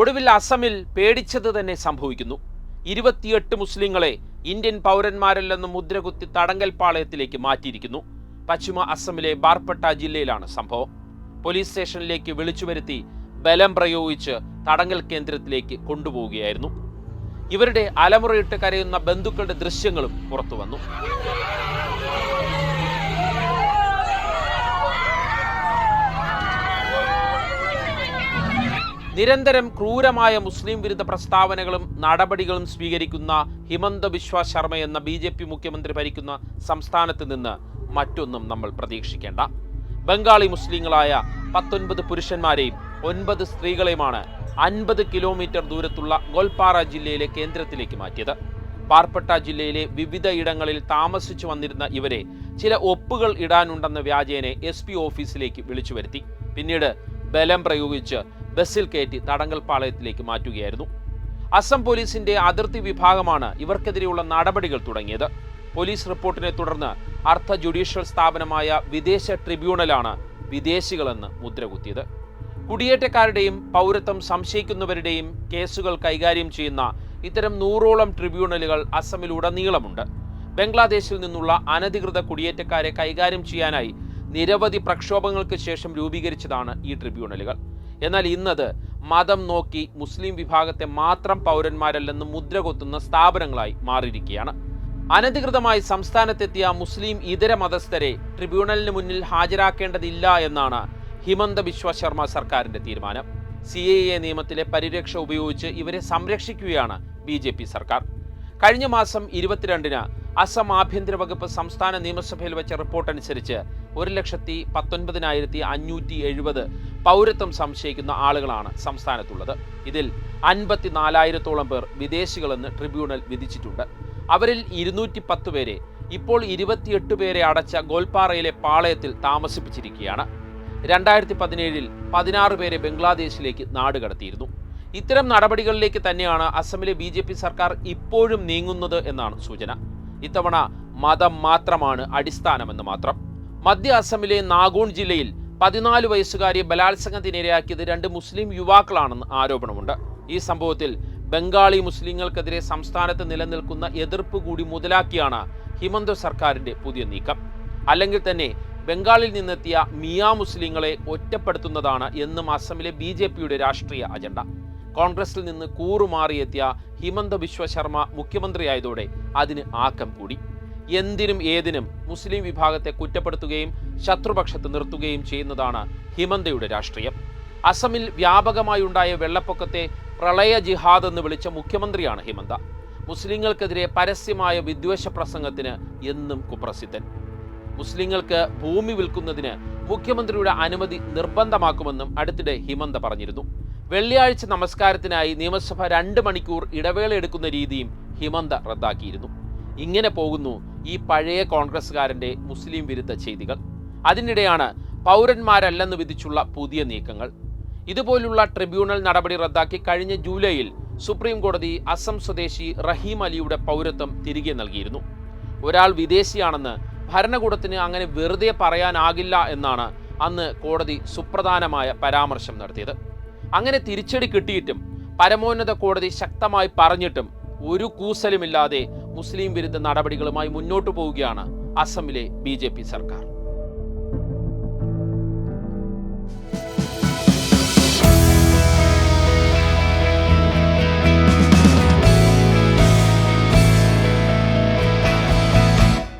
ഒടുവിൽ അസമിൽ പേടിച്ചത് തന്നെ സംഭവിക്കുന്നു. ഇരുപത്തിയെട്ട് മുസ്ലിങ്ങളെ ഇന്ത്യൻ പൗരന്മാരല്ലെന്ന് മുദ്രകുത്തി തടങ്കൽ പാളയത്തിലേക്ക് മാറ്റിയിരിക്കുന്നു. പശ്ചിമ അസമിലെ ബാർപെട്ട ജില്ലയിലാണ് സംഭവം. പോലീസ് സ്റ്റേഷനിലേക്ക് വിളിച്ചു വരുത്തി ബലം പ്രയോഗിച്ച് തടങ്കൽ കേന്ദ്രത്തിലേക്ക് കൊണ്ടുപോവുകയായിരുന്നു. ഇവരുടെ അലമുറയിട്ട് കരയുന്ന ബന്ധുക്കളുടെ ദൃശ്യങ്ങളും പുറത്തു വന്നു നിരന്തരം ക്രൂരമായ മുസ്ലിം വിരുദ്ധ പ്രസ്താവനകളും നടപടികളും സ്വീകരിക്കുന്ന ഹിമന്ത ബിശ്വ ശർമ്മ എന്ന ബി ജെ പി മുഖ്യമന്ത്രി ഭരിക്കുന്ന സംസ്ഥാനത്ത് നിന്ന് മറ്റൊന്നും നമ്മൾ പ്രതീക്ഷിക്കേണ്ട. ബംഗാളി മുസ്ലിങ്ങളായ പത്തൊൻപത് പുരുഷന്മാരെയും ഒൻപത് സ്ത്രീകളെയുമാണ് അൻപത് കിലോമീറ്റർ ദൂരത്തുള്ള ഗോൽപാറ ജില്ലയിലെ കേന്ദ്രത്തിലേക്ക് മാറ്റിയത്. പാർപ്പട്ട ജില്ലയിലെ വിവിധ ഇടങ്ങളിൽ താമസിച്ചു വന്നിരുന്ന ഇവരെ ചില ഒപ്പുകൾ ഇടാനുണ്ടെന്ന വ്യാജേനെ എസ് ഓഫീസിലേക്ക് വിളിച്ചു വരുത്തി. പിന്നീട് ബലം പ്രയോഗിച്ച് ബസ്സിൽ കയറ്റി തടങ്കൽ പാളയത്തിലേക്ക് മാറ്റുകയായിരുന്നു. അസം പോലീസിന്റെ അതിർത്തി വിഭാഗമാണ് ഇവർക്കെതിരെയുള്ള നടപടികൾ തുടങ്ങിയത്. പോലീസ് റിപ്പോർട്ടിനെ തുടർന്ന് അർദ്ധ ജുഡീഷ്യൽ സ്ഥാപനമായ വിദേശ ട്രിബ്യൂണലാണ് വിദേശികളെന്ന് മുദ്രകുത്തിയത്. കുടിയേറ്റക്കാരുടെയും പൗരത്വം സംശയിക്കുന്നവരുടെയും കേസുകൾ കൈകാര്യം ചെയ്യുന്ന ഇത്തരം നൂറോളം ട്രിബ്യൂണലുകൾ അസമിലുടനീളമുണ്ട്. ബംഗ്ലാദേശിൽ നിന്നുള്ള അനധികൃത കുടിയേറ്റക്കാരെ കൈകാര്യം ചെയ്യാനായി നിരവധി പ്രക്ഷോഭങ്ങൾക്ക് ശേഷം രൂപീകരിച്ചതാണ് ഈ ട്രിബ്യൂണലുകൾ. എന്നാൽ ഇന്നത് മതം നോക്കി മുസ്ലിം വിഭാഗത്തെ മാത്രം പൗരന്മാരല്ലെന്ന് മുദ്ര കൊത്തുന്ന സ്ഥാപനങ്ങളായി മാറിയിരിക്കുകയാണ്. അനധികൃതമായി സംസ്ഥാനത്തെത്തിയ മുസ്ലിം ഇതര മതസ്ഥരെ ട്രിബ്യൂണലിന് മുന്നിൽ ഹാജരാക്കേണ്ടതില്ല എന്നാണ് ഹിമന്ത ബിശ്വ ശർമ്മ സർക്കാരിന്റെ തീരുമാനം. സി എ എ നിയമത്തിലെ പരിരക്ഷ ഉപയോഗിച്ച് ഇവരെ സംരക്ഷിക്കുകയാണ് ബി ജെ പി സർക്കാർ. കഴിഞ്ഞ മാസം ഇരുപത്തിരണ്ടിന് അസം ആഭ്യന്തര വകുപ്പ് സംസ്ഥാന നിയമസഭയിൽ വെച്ച റിപ്പോർട്ട് അനുസരിച്ച് ഒരു ലക്ഷത്തി പത്തൊൻപതിനായിരത്തി അഞ്ഞൂറ്റി എഴുപത് പൗരത്വം സംശയിക്കുന്ന ആളുകളാണ് സംസ്ഥാനത്തുള്ളത്. ഇതിൽ അൻപത്തിനാലായിരത്തോളം പേർ വിദേശികളെന്ന് ട്രിബ്യൂണൽ വിധിച്ചിട്ടുണ്ട്. അവരിൽ ഇരുന്നൂറ്റി പത്ത് പേരെ ഇപ്പോൾ ഇരുപത്തിയെട്ട് പേരെ അടച്ച ഗോൽപ്പാറയിലെ പാളയത്തിൽ താമസിപ്പിച്ചിരിക്കുകയാണ്. രണ്ടായിരത്തി പതിനേഴിൽ പതിനാറ് പേരെ ബംഗ്ലാദേശിലേക്ക് നാടുകടത്തിയിരുന്നു ഇത്തരം നടപടികളിലേക്ക് തന്നെയാണ് അസമിലെ ബി ജെ പി സർക്കാർ ഇപ്പോഴും നീങ്ങുന്നത് എന്നാണ് സൂചന. ഇത്തവണ മതം മാത്രമാണ് അടിസ്ഥാനമെന്ന് മാത്രം. മധ്യ അസമിലെ നാഗോൺ ജില്ലയിൽ പതിനാല് വയസ്സുകാരിയെ ബലാത്സംഗത്തിനിരയാക്കിയത് രണ്ട് മുസ്ലിം യുവാക്കളാണെന്ന് ആരോപണമുണ്ട്. ഈ സംഭവത്തിൽ ബംഗാളി മുസ്ലിങ്ങൾക്കെതിരെ സംസ്ഥാനത്ത് നിലനിൽക്കുന്ന എതിർപ്പ് കൂടി മുതലാക്കിയാണ് ഹിമന്ത സർക്കാരിന്റെ പുതിയ നീക്കം. അല്ലെങ്കിൽ തന്നെ ബംഗാളിൽ നിന്നെത്തിയ മിയ മുസ്ലിങ്ങളെ ഒറ്റപ്പെടുത്തുന്നതാണ് എന്നും അസമിലെ ബി ജെ പിയുടെ രാഷ്ട്രീയ അജണ്ട. കോൺഗ്രസിൽ നിന്ന് കൂറുമാറിയെത്തിയ ഹിമന്ത ബിശ്വ ശർമ്മ മുഖ്യമന്ത്രിയായതോടെ അതിന് ആക്കം കൂടി. എന്തിനും ഏതിനും മുസ്ലിം വിഭാഗത്തെ കുറ്റപ്പെടുത്തുകയും ശത്രുപക്ഷത്ത് നിർത്തുകയും ചെയ്യുന്നതാണ് ഹിമന്തയുടെ രാഷ്ട്രീയം. അസമിൽ വ്യാപകമായുണ്ടായ വെള്ളപ്പൊക്കത്തെ പ്രളയ ജിഹാദ് എന്ന് വിളിച്ച മുഖ്യമന്ത്രിയാണ് ഹിമന്ത. മുസ്ലിങ്ങൾക്കെതിരെ പരസ്യമായ വിദ്വേഷ പ്രസംഗത്തിന് എന്നും കുപ്രസിദ്ധൻ. മുസ്ലിങ്ങൾക്ക് ഭൂമി വിൽക്കുന്നതിന് മുഖ്യമന്ത്രിയുടെ അനുമതി നിർബന്ധമാക്കുമെന്നും അടുത്തിടെ ഹിമന്ത പറഞ്ഞിരുന്നു. വെള്ളിയാഴ്ച നമസ്കാരത്തിനായി നിയമസഭ രണ്ട് മണിക്കൂർ ഇടവേള എടുക്കുന്ന രീതിയും ഹിമന്ത റദ്ദാക്കിയിരുന്നു. ഇങ്ങനെ പോകുന്നു ഈ പഴയ കോൺഗ്രസ്സുകാരന്റെ മുസ്ലിം വിരുദ്ധ ചെയ്തികൾ. അതിനിടെയാണ് പൗരന്മാരല്ലെന്ന് വിധിച്ചുള്ള പുതിയ നീക്കങ്ങൾ. ഇതുപോലുള്ള ട്രിബ്യൂണൽ നടപടി റദ്ദാക്കി കഴിഞ്ഞ ജൂലൈയിൽ സുപ്രീം കോടതി അസം സ്വദേശി റഹീം അലിയുടെ പൗരത്വം തിരികെ നൽകിയിരുന്നു. ഒരാൾ വിദേശിയാണെന്ന് ഭരണകൂടത്തിന് അങ്ങനെ വെറുതെ പറയാനാകില്ല എന്നാണ് അന്ന് കോടതി സുപ്രധാനമായ പരാമർശം നടത്തിയത്. അങ്ങനെ തിരിച്ചടി കിട്ടിയിട്ടും പരമോന്നത കോടതി ശക്തമായി പറഞ്ഞിട്ടും ഒരു കൂസലുമില്ലാതെ മുസ്ലിം വിരുദ്ധ നടപടികളുമായി മുന്നോട്ടു പോവുകയാണ് അസമിലെ ബി സർക്കാർ. Thank you.